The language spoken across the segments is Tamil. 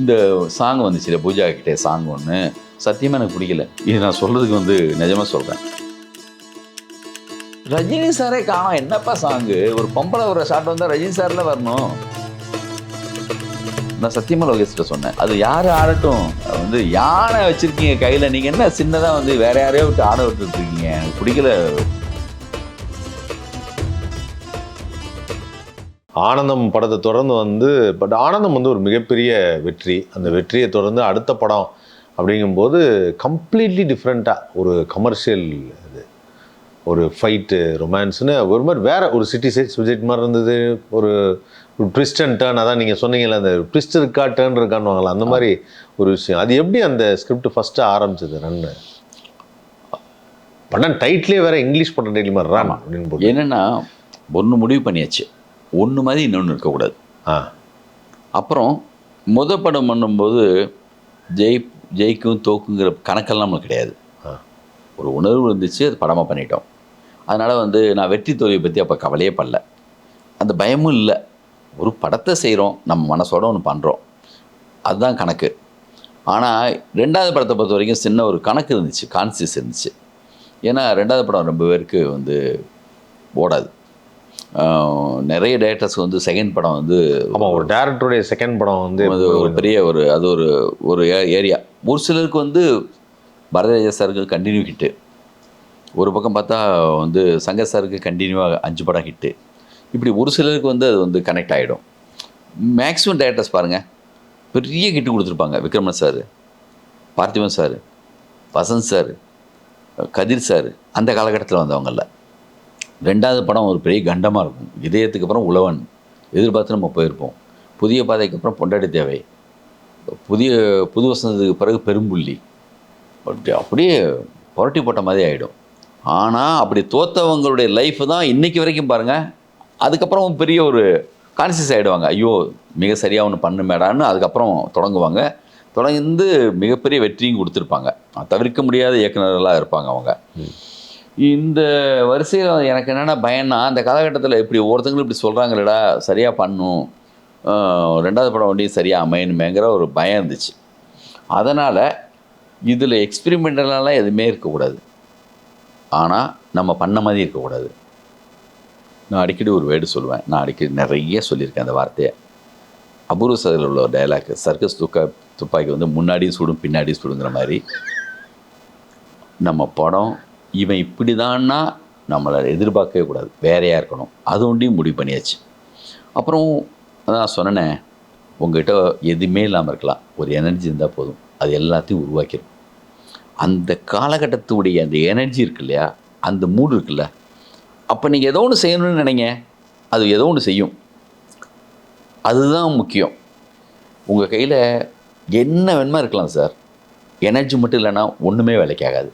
இந்த சாங் வந்துச்சு பூஜா கிட்டே சாங் ஒன்று சத்தியமாக எனக்கு பிடிக்கல. இது நான் சொல்கிறதுக்கு வந்து நிஜமாக சொல்கிறேன் ரஜினி சாரே காணும். என்னப்பா சாங்கு ஒரு பொம்பளை ஒரு ஷாட் வந்தால் ரஜினி சாரில் வரணும். நான் சத்தியமாக லோகேஷ்கிட்ட சொன்னேன். அது யார் ஆடட்டும்? வந்து யானை வச்சுருக்கீங்க கையில். நீங்கள் என்ன சின்னதாக வந்து வேற யாரையோ விட்டு ஆட விட்டுட்டு இருக்கீங்க? எனக்கு பிடிக்கல. ஆனந்தம் படத்தை தொடர்ந்து வந்து பட் ஆனந்தம் வந்து ஒரு மிகப்பெரிய வெற்றி. அந்த வெற்றியை தொடர்ந்து அடுத்த படம் அப்படிங்கும்போது கம்ப்ளீட்லி டிஃப்ரெண்ட்டாக ஒரு கமர்ஷியல் இது. ஒரு ஃபைட்டு ரொமான்ஸ்னு ஒரு மாதிரி வேறு ஒரு சிட்டி சைட்ஸ் விஜய் மாதிரி இருந்தது. ஒரு ட்விஸ்ட் அண்ட் டேர்ன் அதான் நீங்கள் சொன்னீங்கல்ல அந்த ட்விஸ்ட் இருக்கா டேர்ன் இருக்கான்னு அந்த மாதிரி ஒரு விஷயம். அது எப்படி அந்த ஸ்கிரிப்ட் ஃபஸ்ட்டு ஆரம்பிச்சது? ரன்னு படம் டைட்டிலே வேற இங்கிலீஷ் படம் டைட்டில் மாதிரி. ராமா அப்படின்னு என்னென்னா ஒன்று முடிவு பண்ணியாச்சு. ஒன்று மாதிரி இன்னொன்று இருக்கக்கூடாது. அப்புறம் முத படம் பண்ணும்போது ஜெய் ஜெயிக்கும் தோக்குங்கிற கணக்கெல்லாம் நமக்கு கிடையாது. ஒரு உணர்வு இருந்துச்சு அது படமாக பண்ணிட்டோம். அதனால் வந்து நான் வெற்றி தோல்வியை பற்றி அப்போ கவலையே படல. அந்த பயமும் இல்லை. ஒரு படத்தை செய்கிறோம் நம்ம மனசோட ஒன்று பண்ணுறோம் அதுதான் கணக்கு. ஆனால் ரெண்டாவது படத்தை பொறுத்த வரைக்கும் சின்ன ஒரு கணக்கு இருந்துச்சு கான்சியஸ் இருந்துச்சு. ஏன்னா ரெண்டாவது படம் ரொம்ப பேருக்கு வந்து ஓடாது. நிறைய டேரக்டர்ஸ் வந்து செகண்ட் படம் வந்து ஆமா ஒரு டேரக்டருடைய செகண்ட் படம் வந்து அது ஒரு பெரிய ஒரு அது ஒரு ஒரு ஏரியா ஒரு சிலருக்கு வந்து பரதராஜா சாருக்கு கண்டினியூ ஹிட்டு ஒரு பக்கம் பார்த்தா வந்து சங்கர் சாருக்கு கண்டினியூவாக அஞ்சு படம் ஹிட்டு இப்படி ஒரு சிலருக்கு வந்து அது வந்து கனெக்ட் ஆகிடும் மேக்ஸிமம் டேரக்டர்ஸ் பாருங்கள் பெரிய ஹிட்டு கொடுத்துருப்பாங்க. Vikraman sir Parthiban sir Vasanth sir Kathir sir அந்த காலகட்டத்தில் வந்தவங்கள ரெண்டாவது படம் ஒரு பெரிய கண்டமாக இருக்கும். இதயத்துக்கு அப்புறம் உழவன். எதிர்பார்த்து நம்ம போயிருப்போம். புதிய பாதைக்கு அப்புறம் பொண்டாட்டி தேவை. புதிய புது வசந்தத்துக்கு பிறகு பெரும்புள்ளி. அப்படி அப்படியே புரட்டி போட்ட மாதிரி ஆகிடும் ஆனால் அப்படி தோத்தவங்களுடைய லைஃப் தான் இன்னைக்கு வரைக்கும் பாருங்கள் அதுக்கப்புறம் பெரிய ஒரு கான்சியஸ் ஆகிடுவாங்க ஐயோ மிக சரியாக ஒன்று பண்ணு மேடான்னு அதுக்கப்புறம் தொடங்குவாங்க. தொடர்ந்து மிகப்பெரிய வெற்றியும் கொடுத்துருப்பாங்க. தவிர்க்க முடியாத இயக்குனர்களாக இருப்பாங்க அவங்க. இந்த வரிசையில் எனக்கு என்னென்ன பயம்னா அந்த காலகட்டத்தில் இப்படி ஒவ்வொருத்தங்களும் இப்படி சொல்கிறாங்களடா சரியாக பண்ணும். ரெண்டாவது படம் வண்டி சரியாக அமையணுமேங்கிற ஒரு பயம் இருந்துச்சு. அதனால் இதில் எக்ஸ்பிரிமெண்டலாம் எதுவுமே இருக்கக்கூடாது. ஆனால் நம்ம பண்ண மாதிரி இருக்கக்கூடாது. நான் அடிக்கடி ஒரு வேர்டு சொல்லுவேன். நான் அடிக்கடி நிறைய சொல்லியிருக்கேன் அந்த வார்த்தையை. அபூர்வ சதில் உள்ள ஒரு டைலாக் சர்க்கஸ் துக்கா துப்பாக்கி வந்து முன்னாடியும் சுடும் பின்னாடியும் சுடுங்கிற மாதிரி நம்ம படம் இவன் இப்படி தான்னா நம்மளை எதிர்பார்க்கவே கூடாது. வேறையாக இருக்கணும்? அது ஒன்றையும் முடிவு பண்ணியாச்சு. அப்புறம் அதான் சொன்னேனே உங்ககிட்ட எதுவுமே இல்லாமல் இருக்கலாம். ஒரு எனர்ஜி இருந்தால் போதும். அது எல்லாத்தையும் உருவாக்கிடும் அந்த காலகட்டத்துடைய அந்த எனர்ஜி இருக்கு இல்லையா? அந்த மூடு இருக்குல்ல? அப்போ நீங்கள் ஏதோ ஒன்று செய்யணும்னு நினைங்க. அது ஏதோ ஒன்று செய்யும். அதுதான் முக்கியம். உங்கள் கையில் என்ன வேணுமா இருக்கலாம் சார் எனர்ஜி மட்டும் இல்லைன்னா ஒன்றுமே வேலைக்காகாது.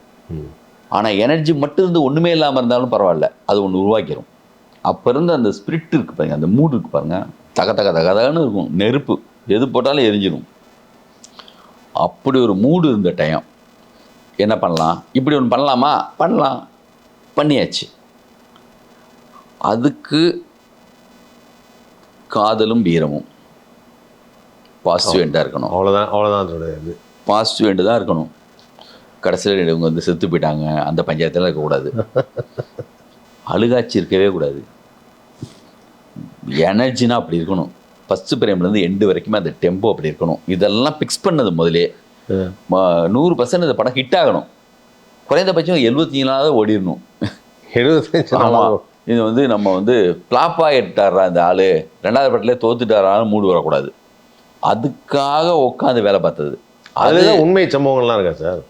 ஆனால் எனர்ஜி மட்டும் இருந்து ஒன்றுமே இல்லாமல் இருந்தாலும் பரவாயில்ல. அது ஒன்று உருவாக்கிடும் அப்போ இருந்து அந்த ஸ்பிரிட் இருக்கு பாருங்க அந்த மூடு இருக்கு பாருங்க. தக தக தகதகன்னு இருக்கும். நெருப்பு. எது போட்டாலும் எரிஞ்சிடும் அப்படி ஒரு மூடு இருந்த டைம் என்ன பண்ணலாம்? இப்படி ஒன்று பண்ணலாமா? பண்ணலாம். பண்ணியாச்சு. அதுக்கு காதலும் வீரமும். பாசிட்டிவ் எண்டாக இருக்கணும். அவ்வளோதான் அவ்வளோதான் பாசிட்டிவ் எண்டு தான் இருக்கணும். கடைசியில் இவங்க வந்து செத்து போயிட்டாங்க. அந்த பஞ்சாயத்தில் இருக்கக்கூடாது அழுகாட்சி இருக்கவே கூடாது. எனர்ஜினா அப்படி இருக்கணும். ஃபஸ்ட்டு பிரேம்லேருந்து எண்டு வரைக்குமே அந்த டெம்போ அப்படி இருக்கணும். இதெல்லாம் ஃபிக்ஸ் பண்ணது முதலே. நூறு பர்சன்ட் இந்த படம் ஹிட் ஆகணும். குறைந்தபட்சம் எழுபத்தி நாளாவது ஓடிடணும் எழுபத்தஞ்சு இது வந்து நம்ம வந்து ஃப்ளாப்பாக எடுத்தாரா இந்த ஆள்? ரெண்டாவது படத்துல தோத்துட்டாரான்னு மூடு வரக்கூடாது. அதுக்காக உட்காந்து வேலை பார்த்தது. அது அதுதான் உண்மை சம்பவங்கள்லாம் இருக்கா சார்?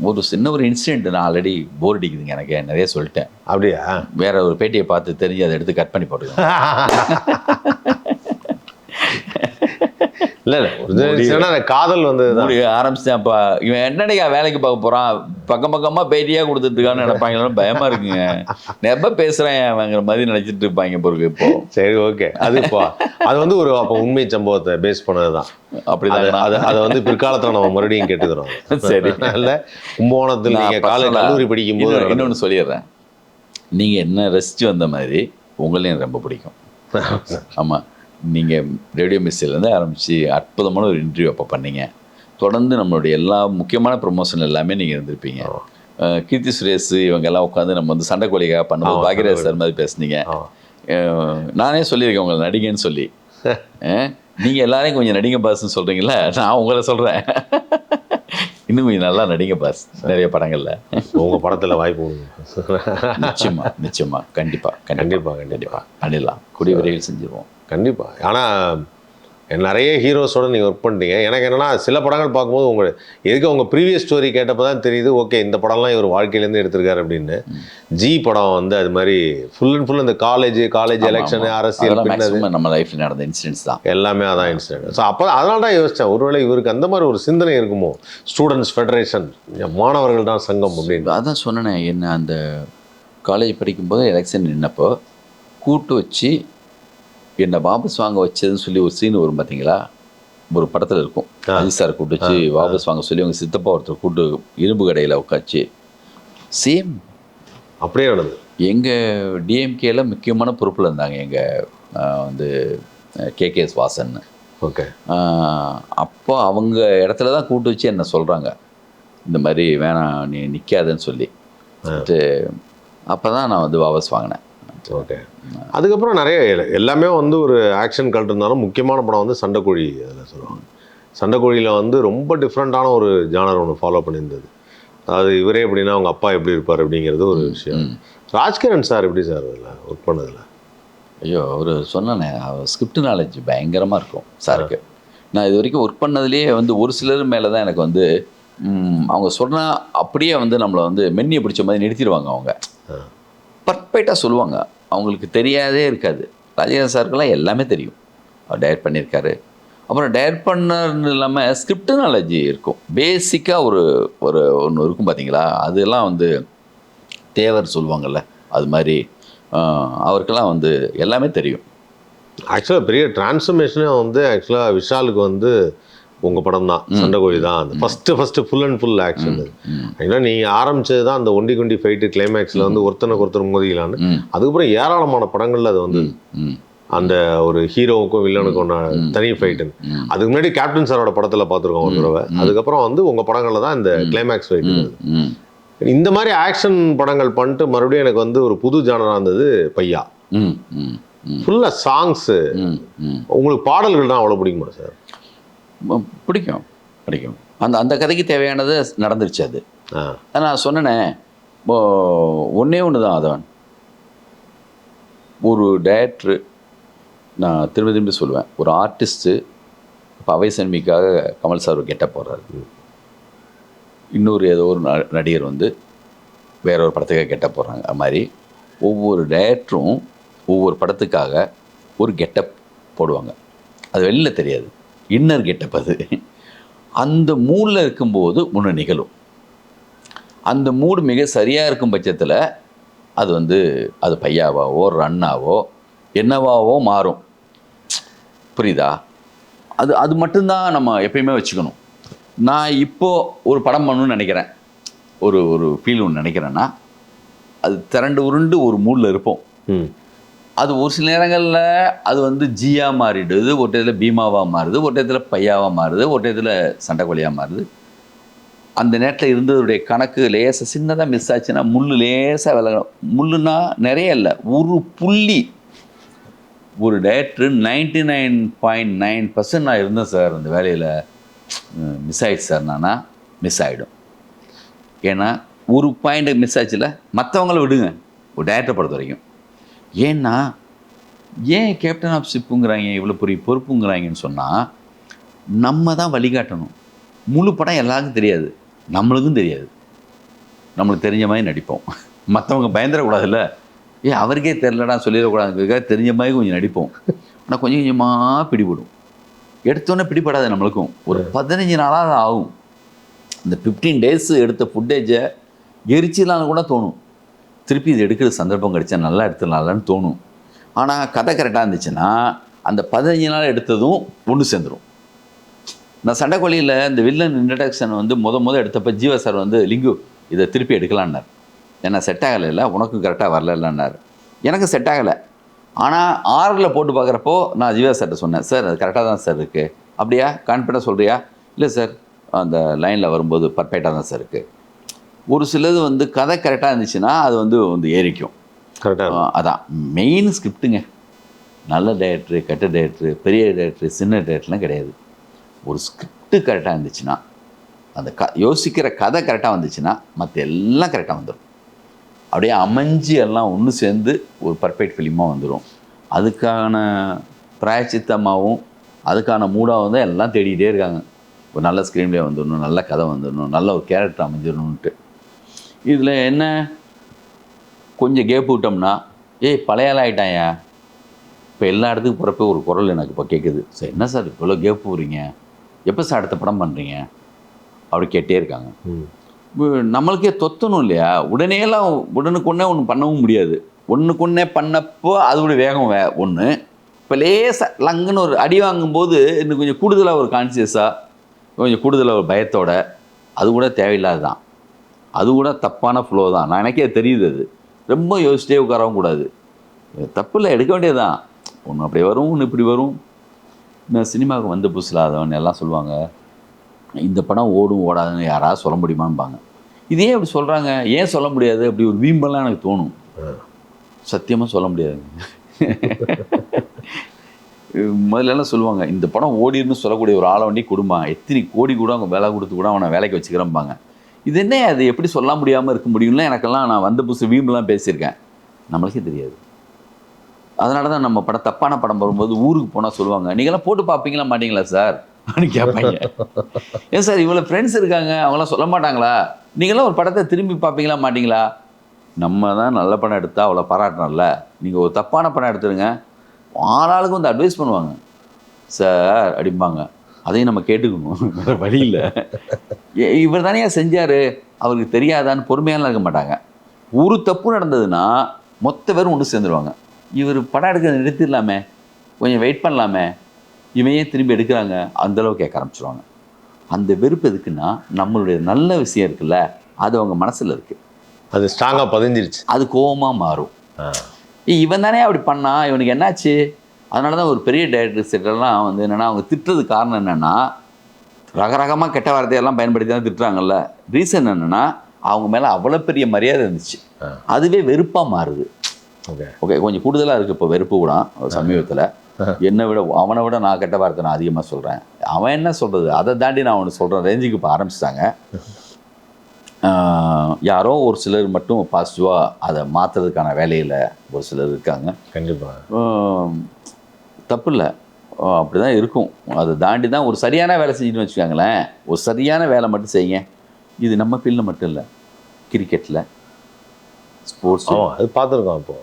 ஒரு சின்ன ஒரு இன்சிடென்ட் நான் ஆல்ரெடி போர் அடிக்குதுங்க எனக்கு. நிறைய சொல்லிட்டேன். அப்படியா? வேற ஒரு பேட்டியை பார்த்து தெரிஞ்சு அதை எடுத்து கட் பண்ணி போட்டுக்கோங்க. இல்ல காதல் வந்து மூடி ஆரம்பிச்சிட்டான்ப்பா. இவன் என்னடையா வேலைக்கு பார்க்க போறான்? பக்கம் பக்கமா பேட்டியா கொடுத்துட்டு இருக்கான்னு நினைப்பாங்களோ பயமா இருக்குங்க. நெப்ப பேசுறேன் அவங்கிற மாதிரி நினைச்சிட்டு இருப்பாங்க பொருள் இப்போ. சரி ஓகே. அது இப்போ அது வந்து ஒரு அப்போ உண்மை சம்பவத்தை பேஸ் பண்ணதுதான். அப்படிதான் அது அதை வந்து பிற்காலத்துல நம்ம மறுபடியும் கேட்டுக்கிறோம். சரி. இல்ல கும்பகோணத்தில் நான் நீங்க காலை கல்லூரி படிக்கும் போது இன்னொன்னு- இன்னொன்னு சொல்லிடுறேன். நீங்க என்ன ரசிச்சு வந்த மாதிரி உங்களையும் ரொம்ப பிடிக்கும். ஆமா. நீங்கள் ரேடியோ மிஸ்ஸிலேருந்து ஆரம்பித்து அற்புதமான ஒரு இன்டர்வியூ அப்போ பண்ணீங்க. தொடர்ந்து நம்மளுடைய எல்லா முக்கியமான ப்ரொமோஷன் எல்லாமே நீங்கள் இருந்திருப்பீங்க. கீர்த்தி சுரேஷ் இவங்க எல்லாம் உட்காந்து நம்ம வந்து சண்டை கோழிக்காக பண்ணும்போது ஆமா, பாக்யராஜ் சார் மாதிரி பேசுனீங்க. நானே சொல்லியிருக்கேன் உங்களை நடிகன்னு சொல்லி. அஹ் நீங்க எல்லாரையும் கொஞ்சம் நடிங்க பாஸ்ன்னு சொல்றீங்களா நான் உங்களை சொல்றேன். இன்னும் கொஞ்சம் நல்லா நடிங்க பாஸ் நிறைய படங்கள்ல. உங்க படத்துல வாய்ப்பு கொடுங்க. நிச்சயமா நிச்சயமா. கண்டிப்பா கண்டிப்பா. கண்டிப்பா. பண்ணிடலாம். கூடிய விரைவில் செஞ்சிருவோம். கண்டிப்பா. ஆனா நிறைய ஹீரோஸோட நீங்க ஒர்க் பண்ணிட்டீங்க. எனக்கு என்னன்னா சில படங்கள் பார்க்கும்போது உங்க எதுக்கு உங்க ப்ரீவியஸ் ஸ்டோரி கேட்டப்போ தான் தெரியுது ஓகே இந்த படம்லாம் இவர் வாழ்க்கையிலேருந்து எடுத்திருக்காரு அப்படின்னு. ஜி படம் வந்து அது மாதிரி ஃபுல் அண்ட் ஃபுல் இந்த காலேஜ் காலேஜ் எலெக்ஷன் அரசியல் நம்ம லைஃப்ல நடந்த இன்சிடென்ட்ஸ் தான். எல்லாமே அதான் இன்சிடென்ட் ஸோ அப்போ அதனால தான் யோசித்தேன் ஒருவேளை இவருக்கு அந்த மாதிரி ஒரு சிந்தனை இருக்குமோ? ஸ்டூடெண்ட்ஸ் ஃபெடரேஷன் மாணவர்கள் தான் சங்கம் அப்படின்னு. அதான் சொன்னேன் என்ன அந்த காலேஜ் படிக்கும்போது எலெக்ஷன் நின்னப்போ கூட்டு வச்சு என்னை வாபஸ் வாங்க வச்சதுன்னு சொல்லி ஒரு சீன் வரும் பார்த்தீங்களா ஒரு படத்தில் இருக்கும். அஜித் சார் கூட்டு வச்சு வாபஸ் வாங்க சொல்லி அவங்க சித்தப்பா ஒருத்தர் கூட்டு இரும்பு கடையில் உட்காச்சு சேம் அப்படியே நடந்தது. எங்கள் டிஎம்கேல முக்கியமான பொறுப்பில் இருந்தாங்க. எங்கள் வந்து கேகேஎஸ் வாசன். ஓகே. அப்போ அவங்க இடத்துல தான் கூட்டு வச்சு என்ன சொல்கிறாங்க இந்த மாதிரி வேணாம் நீ நிற்காதன்னு சொல்லி. அப்போ தான் நான் வந்து வாபஸ் வாங்கினேன். ஓகே அதுக்கப்புறம் நிறைய எல்- எல்லாமே வந்து ஒரு ஆக்ஷன் கல்ட் இருந்தாலும் முக்கியமான படம் வந்து சண்டைக்கோழி அதில் சொல்லுவாங்க. சண்டைக்கோழியில் வந்து ரொம்ப டிஃப்ரெண்ட்டான ஒரு ஜானர் ஒன்று ஃபாலோ பண்ணியிருந்தது. அதாவது இவரே எப்படின்னா அவங்க அப்பா எப்படி இருப்பார் அப்படிங்கிறது ஒரு விஷயம். ராஜ்கிரண் சார் எப்படி சார் அதில் ஒர்க் பண்ணதில்? ஐயோ அவர் சொன்னனே ஸ்கிரிப்ட் நாலேஜ் பயங்கரமாக இருக்கும் சாருக்கு. நான் இது வரைக்கும் ஒர்க் பண்ணதுலேயே வந்து ஒரு சிலர் மேலே தான் எனக்கு வந்து அவங்க சொன்னால் அப்படியே வந்து நம்மளை வந்து மென்னியை பிடிச்ச மாதிரி நிறுத்திடுவாங்க அவங்க. பர்ஃபெக்டாக சொல்லுவாங்க. அவங்களுக்கு தெரியாதே இருக்காது. ரஜினிகாந்த் சாருக்கெல்லாம் எல்லாமே தெரியும். அவர் டைரக்ட் பண்ணியிருக்காரு. அப்புறம் டைரக்ட் பண்ணர்னு இல்லாமல் ஸ்கிரிப்ட் நாலேஜ் இருக்கும் பேசிக்காக ஒரு ஒரு ஒன்று இருக்கும் பார்த்தீங்களா அதெல்லாம் வந்து தேவர் சொல்லுவாங்கள்ல அது மாதிரி அவருக்கெல்லாம் வந்து எல்லாமே தெரியும். ஆக்சுவலாக பெரிய டிரான்ஸ்ஃபர்மேஷனே வந்து ஆக்சுவலாக விஷாலுக்கு வந்து உங்கள் படம் தான் சண்டைக்கோழி தான் அந்த first first full and full action அது. ஏன்னா நீங்கள் ஆரம்பிச்சது தான் அந்த ஒண்டி கொண்டி ஃபைட்டு கிளைமேக்ஸில் வந்து ஒருத்தனுக்கு ஒருத்தர் மோதிக்கலான்னு அதுக்கப்புறம் ஏராளமான படங்கள்ல அது வந்து அந்த ஒரு ஹீரோவுக்கும் வில்லனுக்கும் தனி ஃபைட்டுன்னு. அதுக்கு முன்னாடி கேப்டன் சாரோட படத்துல பார்த்துருக்கோம் ஒரு தடவை. அதுக்கப்புறம் வந்து உங்க படங்கள்ல தான் இந்த கிளைமேக்ஸ் ஃபைட் ம். இந்த மாதிரி ஆக்ஷன் படங்கள் பண்ணிட்டு மறுபடியும் எனக்கு வந்து ஒரு புது ஜானரா இருந்தது பையா. ம். ம். ம். ஃபுல்லா சாங்ஸ் உங்களுக்கு பாடல்கள் தான் அவ்வளவு பிடிக்குமா சார் பிடிக்கும் பிடிக்கும். அந்த அந்த கதைக்கு தேவையானது நடந்துருச்சு அது. நான் சொன்னேனே ஒன்றே ஒன்று தான் அதவன் ஒரு டேரக்டரு நான் திரும்ப திரும்பி சொல்லுவேன். ஒரு ஆர்டிஸ்ட்டு அவை சன்மிக்காக கமல் சார் கெட்ட போடுறாரு. இன்னொரு ஏதோ ஒரு நடிகர் வந்து வேற ஒரு படத்துக்காக கெட்ட போடுறாங்க. அது மாதிரி ஒவ்வொரு டேரக்டரும் ஒவ்வொரு படத்துக்காக ஒரு கெட்டப் போடுவாங்க. அது வெளியில் தெரியாது. இன்னர் கெட்டப் அது அந்த மூடில் இருக்கும்போது ஒன்று நிகழும். அந்த மூடு மிக சரியாக இருக்கும் பட்சத்தில் அது வந்து அது பையாவாவோ ரன்னாவோ என்னவாவோ மாறும். புரியுதா? அது அது மட்டும்தான் நம்ம எப்பயுமே வச்சுக்கணும். நான் இப்போது ஒரு படம் பண்ணணும்னு நினைக்கிறேன். ஒரு ஒரு ஃபீல் ஒன்று நினைக்கிறேன்னா அது திரண்டு உருண்டு ஒரு மூடில் இருப்போம். ம். அது ஒரு சில நேரங்களில் அது வந்து ஜியாக மாறிடுது ஒரு இடத்துல பீமாவாக மாறுது ஒரு இடத்துல பையாவாக மாறுது ஒரு இடத்துல சண்டைக்கோழியாக மாறுது. அந்த நேரத்தில் இருந்ததுடைய கணக்கு லேசாக சின்னதாக மிஸ் ஆச்சுன்னா முள் லேசாக விலகணும். முள்ளுனா நிறைய இல்லை. ஒரு புள்ளி ஒரு director ninety nine point nine percent நான் இருந்தேன் சார் அந்த வேலையில் மிஸ் ஆகிடுச்சு சார் நானா மிஸ் ஆகிடும் ஏன்னா ஒரு பாயிண்ட் மிஸ் ஆச்சுல மற்றவங்கள விடுங்க. ஒரு டேரக்டரை பொறுத்த வரைக்கும் ஏன்னா ஏன் கேப்டன் ஆஃப் ஷிப்புங்கிறாங்க இவ்வளோ பெரிய பொறுப்புங்கிறாங்கன்னு சொன்னால் நம்ம தான் வழிகாட்டணும். முழு படம் எல்லாருக்கும் தெரியாது. நம்மளுக்கும் தெரியாது. நம்மளுக்கு தெரிஞ்ச மாதிரி நடிப்போம். மற்றவங்க பயந்துடக்கூடாதுல்ல ஏ அவருக்கே தெரிலடா சொல்லிடக்கூடாதுங்கிறதுக்காக தெரிஞ்ச மாதிரி கொஞ்சம் நடிப்போம். ஆனால் கொஞ்சம் கொஞ்சமாக பிடிபடும். எடுத்தோன்னே பிடிபடாது நம்மளுக்கும். ஒரு பதினஞ்சு நாளாக ஆகும். இந்த ஃபிஃப்டீன் டேஸ் எடுத்த ஃபுட்டேஜை எரிச்சிடலான்னு கூட தோணும். திருப்பி இது எடுக்கிற சந்தர்ப்பம் கிடைச்சா நல்லா எடுத்துடலாம்லன்னு தோணும். ஆனால் கதை கரெக்டாக இருந்துச்சுன்னா அந்த பதினஞ்சு நாள் எடுத்ததும் ஒன்று சேர்ந்துடும் நான் சண்டைக்கோழியில் இந்த வில்லன் இன்ட்ரடக்ஷன் வந்து முத முத எடுத்தப்ப ஜீவா சார் வந்து லிங்கு இதை திருப்பி எடுக்கலான்னார். ஏன்னா செட் ஆகலைல்ல உனக்கும் கரெக்டாக வரலன்னார் எனக்கு செட் ஆகலை. ஆனால் ஆறில் போட்டு பார்க்குறப்போ நான் ஜீவா சார்கிட்ட சொன்னேன் சார் அது கரெக்டாக தான் சார் இருக்குது அப்படியா? கான்ஃபிடண்டாக சொல்கிறியா இல்லை சார் அந்த லைனில் வரும்போது பர்ஃபெக்டாக தான் சார் இருக்குது ஒரு சிலது வந்து கதை கரெக்டாக இருந்துச்சுன்னா அது வந்து வந்து ஏறிக்கும். கரெக்டாக அதான். மெயின் ஸ்கிரிப்டுங்க நல்ல டேரக்டரு கெட்ட டேரக்டரு பெரிய டேரக்டரு சின்ன டேரக்டர்லாம் கிடையாது. ஒரு ஸ்கிரிப்டு கரெக்டாக இருந்துச்சுன்னா அந்த க யோசிக்கிற கதை கரெக்டாக வந்துச்சுன்னா மற்ற எல்லாம் கரெக்டாக வந்துடும் அப்படியே அமைஞ்சு எல்லாம் ஒன்று சேர்ந்து ஒரு பர்ஃபெக்ட் ஃபிலிமாக வந்துடும் அதுக்கான பிராயச்சித்தமாகவும் அதுக்கான மூடாகவும் தான் எல்லாம் தேடிக்கிட்டே இருக்காங்க. ஒரு நல்ல ஸ்க்ரீன்லேயே வந்துடணும் நல்ல கதை வந்துடணும் நல்ல ஒரு கேரக்டர் அமைஞ்சிடணுன்ட்டு இதில் என்ன? கொஞ்சம் கேப் விட்டோம்னா ஏய் பழைய ஆள் ஆயிட்டாயா இப்போ எல்லா இடத்துக்கும் போகிறப்ப ஒரு குரல் எனக்கு இப்போ கேட்குது சார் என்ன சார் இவ்வளோ கேப் போகிறீங்க எப்போ சார் அடுத்த படம் பண்ணுறீங்க அப்படி கேட்டே இருக்காங்க. நம்மளுக்கே தொத்தணும் இல்லையா? உடனேலாம் உடனுக்குடனே ஒன்று பண்ணவும் முடியாது. ஒன்றுக்குன்னே பண்ணப்போ அதோட வேகம் வே ஒன்று இப்போ லேசாக லங்குன்னு ஒரு அடி வாங்கும்போது இன்னும் கொஞ்சம் கூடுதலாக ஒரு கான்சியஸாக கொஞ்சம் கூடுதலாக ஒரு பயத்தோட அது கூட தேவையில்லாது தான் அது கூட தப்பான ஃப்ளோ தான். நான் எனக்கே தெரியுது அது. ரொம்ப யோசிச்சிட்டே உட்காரவும் கூடாது. தப்பு இல்லை எடுக்க வேண்டியதுதான். ஒன்று அப்படி வரும் ஒன்று இப்படி வரும். நான் சினிமாவுக்கு வந்த புதுசில் எல்லாம் சொல்லுவாங்க இந்த படம் ஓடும் ஓடாதுன்னு யாராவது சொல்ல முடியுமான்பாங்க இது ஏன் அப்படி சொல்கிறாங்க ஏன் சொல்ல முடியாது? அப்படி ஒரு வீம்பெல்லாம் எனக்கு தோணும். சத்தியமாக சொல்ல முடியாதுங்க முதல்லலாம் சொல்லுவாங்க இந்த படம் ஓடின்னு சொல்லக்கூடிய ஒரு ஆளை வண்டி குடும்பம் எத்தனை கோடி கூட அவங்க வேலை கொடுத்து கூட அவனை வேலைக்கு வச்சுக்கிறம்பாங்க. இது என்ன? அது எப்படி சொல்ல முடியாமல் இருக்க முடியும்ல எனக்கெல்லாம் நான் வந்த புதுசு வீம்புலாம் பேசியிருக்கேன். நம்மளுக்கே தெரியாது. அதனால தான் நம்ம படம் தப்பான படம் வரும்போது ஊருக்கு போனால் சொல்லுவாங்க நீங்களாம் போட்டு பார்ப்பீங்களா மாட்டீங்களா சார்? அப்படின்னு கேட்பாங்க. ஏன் சார் இவ்வளோ ஃப்ரெண்ட்ஸ் இருக்காங்க அவங்களாம் சொல்ல மாட்டாங்களா? நீங்களாம் ஒரு படத்தை திரும்பி பார்ப்பீங்களா மாட்டீங்களா? நம்ம தான் நல்ல படம் எடுத்தால் அவ்வளோ பாராட்டணும்ல. நீங்கள் ஒரு தப்பான படம் எடுத்துருங்க. ஆளாளுக்கு வந்து அட்வைஸ் பண்ணுவாங்க. சார் அப்படிம்பாங்க. அதையும் நம்ம கேட்டுக்கணும். வேறு வழி இல்லை. இவர் தானே செஞ்சார்? அவருக்கு தெரியாதான்னு பொறுமையாலாம் இருக்க மாட்டாங்க. ஒரு தப்பு நடந்ததுன்னா மொத்த பேரும் ஒன்று சேர்ந்துருவாங்க. இவர் படம் எடுக்க நிறுத்திடலாமே. கொஞ்சம் வெயிட் பண்ணலாமே. இவன் திரும்பி எடுக்கிறாங்க? அந்தளவு கேட்க ஆரம்பிச்சிருவாங்க. அந்த வெறுப்பு எதுக்குன்னா நம்மளுடைய நல்ல விஷயம் இருக்குல்ல அது அவங்க மனசில் இருக்குது அது ஸ்ட்ராங்காக பதிஞ்சிருச்சு. அது கோவமாக மாறும். இவன் தானே அப்படி பண்ணா இவனுக்கு என்னாச்சு? அதனால தான் ஒரு பெரிய டைரக்டர் செட்டெல்லாம் வந்து என்னென்னா அவங்க திட்டுறது காரணம் என்னென்னா ரகரகமாக கெட்ட வார்த்தையெல்லாம் பயன்படுத்தி தான் திட்டுறாங்கல்ல. ரீசன் என்னென்னா அவங்க மேலே அவ்வளோ பெரிய மரியாதை இருந்துச்சு. அதுவே வெறுப்பாக மாறுது. ஓகே. ஓகே கொஞ்சம் கூடுதலாக இருக்குது இப்போ வெறுப்பு கூட சமீபத்தில். என்னை விட அவனை விட நான் கெட்ட வார்த்தை நான் அதிகமாக சொல்கிறேன் அவன் என்ன சொல்கிறது அதை தாண்டி நான் அவனுக்கு சொல்கிற ரேஞ்சுக்கு இப்போ ஆரம்பிச்சிட்டாங்க. யாரோ ஒரு சிலர் மட்டும் பாசிட்டிவாக அதை மாற்றுறதுக்கான வேலையில் ஒரு சிலர் இருக்காங்க. கண்டிப்பாக தப்பு இல்லை அப்படி தான் இருக்கும். அதை தாண்டி தான் ஒரு சரியான வேலை செஞ்சுட்டு வச்சுக்கோங்களேன். ஒரு சரியான வேலை மட்டும் செய்யுங்க. இது நம்ம ஃபீல்டில் மட்டும் இல்லை. கிரிக்கெட்டில் ஸ்போர்ட்ஸ் அது பார்த்துருக்கோம் இப்போ.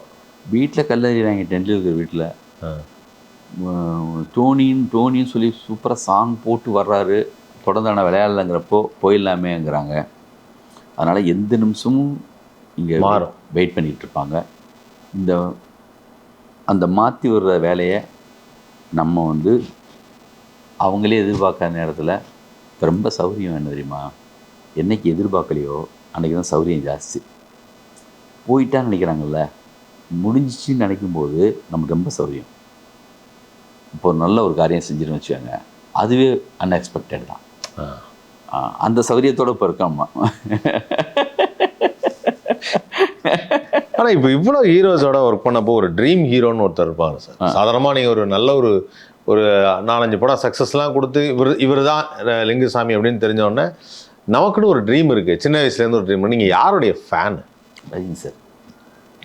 வீட்டில் கல்லறிறாங்க டெண்டுல்கர் வீட்டில் டோனின்னு டோனின்னு சொல்லி சூப்பராக சாங் போட்டு வர்றாரு. தொடர்ந்து ஆனால் விளையாடலைங்கிறப்போ போயிடலாமேங்கிறாங்க. அதனால் எந்த நிமிஷமும் இங்கே மாறும். வெயிட் பண்ணிகிட்டு இருப்பாங்க. இந்த அந்த மாற்றி வர்ற வேலையை நம்ம வந்து அவங்களே எதிர்பார்க்காத நேரத்தில் ரொம்ப சௌரியம் என்ன தெரியுமா? என்னைக்கு எதிர்பார்க்கலையோ அன்றைக்கி தான் சௌரியம் ஜாஸ்தி. போயிட்டான்னு நினைக்கிறாங்கல்ல? முடிஞ்சிச்சின்னு நினைக்கும்போது நமக்கு ரொம்ப சௌரியம். இப்போ ஒரு நல்ல ஒரு காரியம் செஞ்சுன்னு வச்சுக்கோங்க. அதுவே அன்எக்ஸ்பெக்டட் தான். அந்த சௌரியத்தோட இப்போ இருக்கோம்மா. ஆனால் இப்போ இவ்வளோ ஹீரோஸோட ஒர்க் பண்ணப்போ ஒரு ட்ரீம் ஹீரோன்னு ஒருத்தர் இருப்பாங்க சார். சாதாரணமாக நீங்கள் ஒரு நல்ல ஒரு ஒரு நாலஞ்சு படம் சக்ஸஸ்லாம் கொடுத்து இவர் இவர் தான் லிங்குசாமி அப்படின்னு தெரிஞ்ச உடனே நமக்குன்னு ஒரு ட்ரீம் இருக்குது சின்ன வயசுலேருந்து ஒரு ட்ரீம் நீங்கள் யாருடைய ஃபேன் ரஜினி சார்.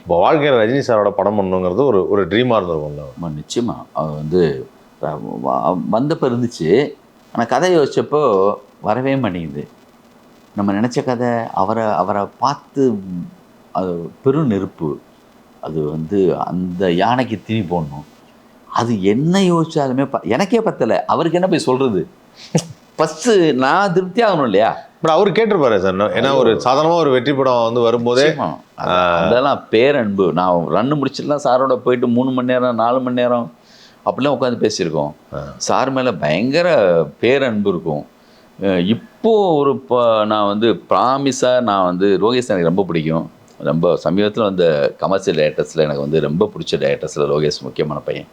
இப்போ வாழ்க்கையில் ரஜினி சாரோட படம் பண்ணணுங்கிறது ஒரு ஒரு ட்ரீமாக இருந்திருக்கும்ல ஆமா, நிச்சயமா. அவர் வந்து வந்தப்போ இருந்துச்சு. ஆனால் கதை யோசிச்சப்போ வரவே மாட்டேங்குது. நம்ம நினச்ச கதை அவரை அவரை பார்த்து அது பெரும் நெருப்பு அது வந்து அந்த யானைக்கு திணி போடணும். அது என்ன யோசிச்சாலுமே ப- எனக்கே பத்தலை. அவருக்கு என்ன போய் சொல்கிறது ஃபஸ்ட்டு நான் திருப்தி ஆகணும் இல்லையா? பட் அவர் கேட்டிருப்பாரு சார் ஏன்னா ஒரு சாதாரணமாக ஒரு வெற்றி படம் வந்து வரும்போதே அதெல்லாம் பேரன்பு. நான் ரன்னு முடிச்சிட்டுலாம் சாரோட போயிட்டு மூணு மணி நேரம் நாலு மணி நேரம் அப்படிலாம் உட்காந்து பேசியிருக்கோம். சார் மேலே பயங்கர பேரன்பு இருக்கும். இப்போ ஒரு இப்போ நான் வந்து ப்ராமிஸாக நான் வந்து ரோகேஷ் எனக்கு ரொம்ப பிடிக்கும். ரொம்ப சமீபத்தில் வந்த கமர்ஷியல் டேரக்டர்ஸில் எனக்கு வந்து ரொம்ப பிடிச்ச டேரக்டர்ஸில் லோகேஷ் முக்கியமான பையன்.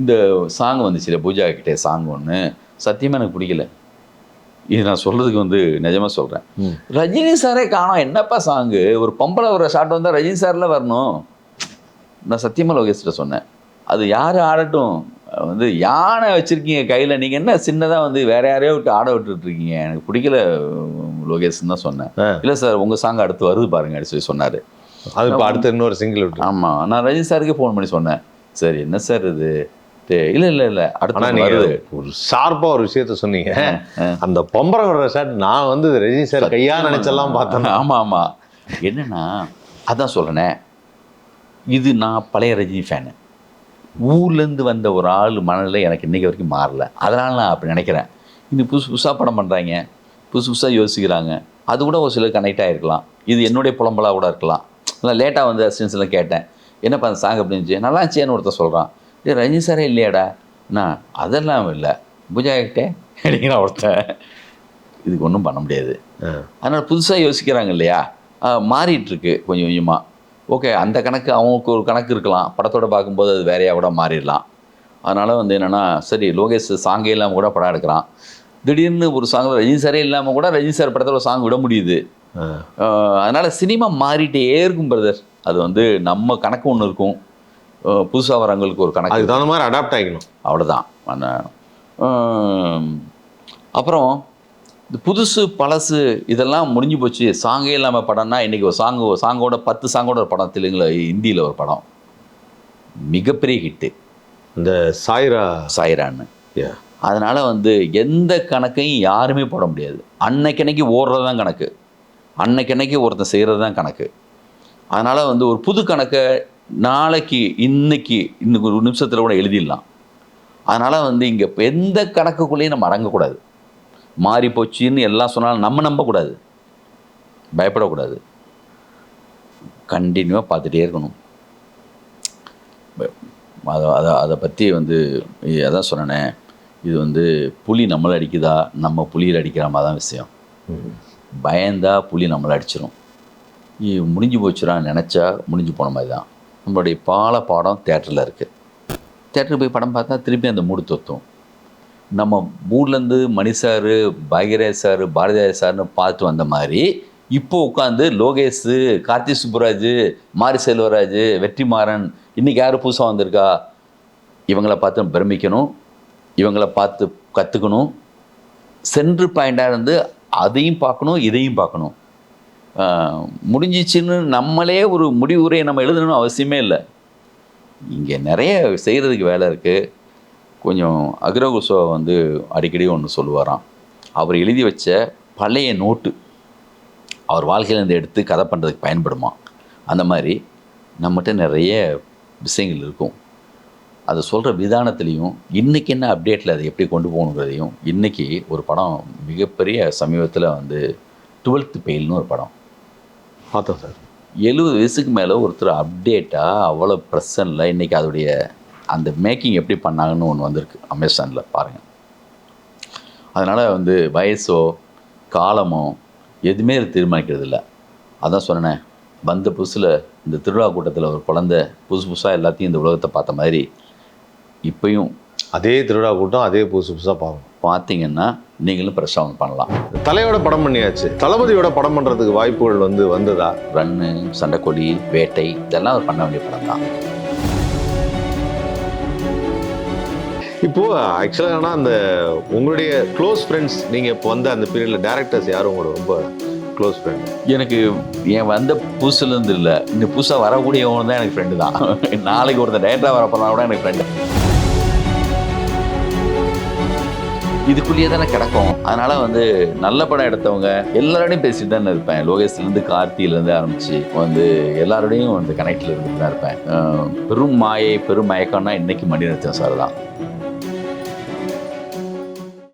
இந்த சாங் வந்துச்சுல பூஜா கிட்டே சாங் ஒன்று சத்தியமாக எனக்கு பிடிக்கல. இது நான் சொல்கிறதுக்கு வந்து நிஜமாக சொல்கிறேன். ரஜினி சாரே காணோம். என்னப்பா சாங்கு ஒரு பொம்பளை ஒரு ஷாட் வந்தால் ரஜினி சாரில் வரணும். நான் சத்தியமாக லோகேஷ்கிட்ட சொன்னேன். அது யார் ஆடட்டும்? வந்து யானை வச்சுருக்கீங்க கையில்? நீங்கள் என்ன சின்னதாக வந்து வேற யாரையோ விட்டு ஆட விட்டுட்டு இருக்கீங்க எனக்கு பிடிக்கல லோகேஷ்னு தான் சொன்னேன். இல்லை சார் உங்கள் சாங் அடுத்து வருது பாருங்க அப்படின்னு சொல்லி சொன்னார். அது இப்போ அடுத்து இன்னொரு சிங்கிள் விட்டு ஆமாம் நான் ரஜினி சாருக்கே ஃபோன் பண்ணி சொன்னேன். சார் என்ன சார் இது? இல்லை இல்லை இல்லை அடுத்து நீங்க ஒரு ஷார்ப்பா ஒரு விஷயத்த சொன்னீங்க. அந்த பொம்பரை விடுற ஷாட் நான் வந்து ரஜினி சார் கையா நினைச்செல்லாம் பார்த்தேன். ஆமாம் ஆமாம் என்னன்னா அதான் சொல்கிறேனே இது நான் பழைய ரஜினி ஃபேனு ஊர்லேருந்து வந்த ஒரு ஆள் மனநிலை எனக்கு இன்னைக்கு வரைக்கும் மாறல. அதனால நான் அப்படி நினைக்கிறேன். இது புதுசு புதுசாக படம் பண்ணுறாங்க புதுசு புதுசாக யோசிக்கிறாங்க. அது கூட ஒரு சிலர் கனெக்ட் ஆகிருக்கலாம் இது என்னுடைய புலம்பலாக கூட இருக்கலாம். நான் லேட்டாக வந்து அசிஸ்டன்ஸ்லாம் கேட்டேன். என்னப்பா அந்த சாங் அப்படின்னு நல்லா இருந்துச்சேன்னு ஒருத்தர் சொல்கிறான் ஏ ரஜினி சாரே இல்லையாடா? நான் அதெல்லாம் இல்லை. பூஜா கிட்டே? அப்படிங்கிற ஒருத்தன். இதுக்கு ஒன்றும் பண்ண முடியாது. அதனால் புதுசாக யோசிக்கிறாங்க இல்லையா? ஆஹ் மாறிட்டு இருக்கு கொஞ்சம் கொஞ்சமாக ஓகே அந்த கணக்கு அவங்களுக்கு ஒரு கணக்கு இருக்கலாம். படத்தோட பார்க்கும்போது அது வேறையாக கூட மாறிடலாம். அதனால் வந்து என்னென்னா சரி லோகேஷ் சாங்கே இல்லாமல் கூட படம் எடுக்கிறான். திடீர்னு ஒரு சாங் ரஜினி சாரே இல்லாமல் கூட ரஜினி சார் படத்தில் ஒரு சாங் விட முடியுது. அதனால சினிமா மாறிட்டே இருக்கும் பிரதர் அது வந்து நம்ம கணக்கு ஒன்று இருக்கும். புதுசாக வரவங்களுக்கு ஒரு கணக்கு அதுக்கு தகுந்த மாதிரி அடாப்ட் ஆகிக்கணும் அவ்வளோதான் அப்புறம் இந்த புதுசு பழசு இதெல்லாம் முடிஞ்சு போச்சு. சாங்கே இல்லாமல் படம்னா இன்றைக்கி ஒரு சாங் சாங்கோட பத்து சாங்கோட ஒரு படம் தெலுங்குல ஹிந்தியில் ஒரு படம். மிகப்பெரிய ஹிட்டு இந்த சாய்ரா. சாய்ரான்னு. அதனால் வந்து எந்த கணக்கையும் யாருமே போட முடியாது. அன்னைக்கன்னைக்கு ஓடுறது தான் கணக்கு. அன்னைக்கன்னைக்கு ஒருத்தன் செய்கிறது தான் கணக்கு. அதனால் வந்து ஒரு புது கணக்கை நாளைக்கு இன்னைக்கு இன்னும் ஒரு நிமிஷத்தில் கூட எழுதிடலாம். அதனால் வந்து இங்கே எந்த கணக்குக்குள்ளேயும் நம்ம அடங்கக்கூடாது. மாறி போச்சுன்னு எல்லாம் சொன்னாலும் நம்ம நம்பக்கூடாது. பயப்படக்கூடாது. கண்டினியூவாக பார்த்துட்டே இருக்கணும். அதை அதை அதை பற்றி வந்து அதான் சொன்னேனே. இது வந்து புலி நம்மளை அடிக்குதா? நம்ம புலியில் அடிக்கிற மாதிரி தான் விஷயம். பயந்தா புலி நம்மளை அடிச்சிடும் இது முடிஞ்சு போச்சுடா நினச்சா முடிஞ்சு போன மாதிரி தான். நம்மளுடைய பால பாடம் தேட்டரில் இருக்குது தேட்டருக்கு போய் படம் பார்த்தா திருப்பி அந்த மூடு தொத்தும். நம்ம ஊர்லேருந்து மணி சார் பாக்யராஜ் சார் பாரதியார் சார்னு பார்த்து வந்த மாதிரி இப்போ உட்காந்து லோகேஷ் கார்த்தி சுப்புராஜ் மாரி செல்வராஜ் வெற்றிமாறன் இன்றைக்கி யார் புதுசாக வந்திருக்கா? இவங்கள பார்த்து பிரமிக்கணும். இவங்களை பார்த்து கற்றுக்கணும் சென்ட்ரு பாயிண்டாக இருந்து அதையும் பார்க்கணும் இதையும் பார்க்கணும். முடிஞ்சிச்சுன்னு நம்மளே ஒரு முடிவுரையை நம்ம எழுதணும்னு அவசியமே இல்லை. இங்கே நிறைய செய்கிறதுக்கு வேலை இருக்குது கொஞ்சம் அக்ரகுசோ வந்து அடிக்கடி ஒன்று சொல்லுவாராம். அவர் எழுதி வச்ச பழைய நோட்டு அவர் வாழ்க்கையிலேருந்து எடுத்து கதை பண்ணுறதுக்கு பயன்படுமா? அந்த மாதிரி நம்மகிட்ட நிறைய விஷயங்கள் இருக்கும். அதை சொல்கிற விதானத்துலேயும் இன்றைக்கி என்ன அப்டேட்டில் அதை எப்படி கொண்டு போகணுங்கிறதையும் இன்றைக்கி ஒரு படம் மிகப்பெரிய சமீபத்தில் வந்து டுவெல்த்து பெயில்னு ஒரு படம். பார்த்தோம் சார். எழுபது வயசுக்கு மேலே ஒருத்தர் அப்டேட்டாக அவ்வளோ ப்ரெசனில் இன்றைக்கி அதோடைய அந்த மேக்கிங் எப்படி பண்ணாங்கன்னு ஒன்று வந்திருக்கு அமேசானில் பாருங்கள் அதனால் வந்து வயசோ காலமோ எதுவுமே தீர்மானிக்கிறது இல்லை. அதான் சொன்னேன் வந்த புதுசில் இந்த திருவிழா கூட்டத்தில் ஒரு குழந்தை புதுசு புதுசாக எல்லாத்தையும் இந்த உலகத்தை பார்த்த மாதிரி இப்பயும் அதே திருவிழா கூட்டம் அதே புதுசு புதுசாக பார்க்கணும். பார்த்தீங்கன்னா நீங்களும் வந்து பண்ணலாம். தலையோட படம் பண்ணியாச்சு. தளபதியோட படம் பண்ணுறதுக்கு வாய்ப்புகள் வந்து வந்ததா? ரன்னு சண்டைக்கோழி வேட்டை இதெல்லாம் அவர் பண்ண வேண்டிய படம் தான். இப்போ ஆக்சுவலாக ஆனால் அந்த உங்களுடைய க்ளோஸ் ஃப்ரெண்ட்ஸ் நீங்கள் இப்போ வந்த அந்த பீரியடில் டேரக்டர்ஸ் யாரும் உங்களோட ரொம்ப க்ளோஸ் ஃப்ரெண்ட் எனக்கு என் வந்த புதுசுலேருந்து இல்லை. இந்த புதுசாக வரக்கூடியவங்க தான் எனக்கு ஃப்ரெண்டு தான். நாளைக்கு ஒருத்தர் டேரக்டராக வரப்போனா கூட எனக்கு ஃப்ரெண்டு இதுக்குள்ளேயே தானே கிடக்கும். அதனால வந்து நல்ல படம் எடுத்தவங்க எல்லாரோடையும் பேசிட்டு தானே இருப்பேன். லோகேஷ்லேருந்து கார்த்தியிலேருந்து ஆரம்பிச்சு வந்து எல்லாரோடையும் வந்து கனெக்டில் இருந்துட்டு தான் இருப்பேன். பெரும் மாயை பெரும் மயக்கம்னா இன்னைக்கு மணிரத்னம் சார் தான்.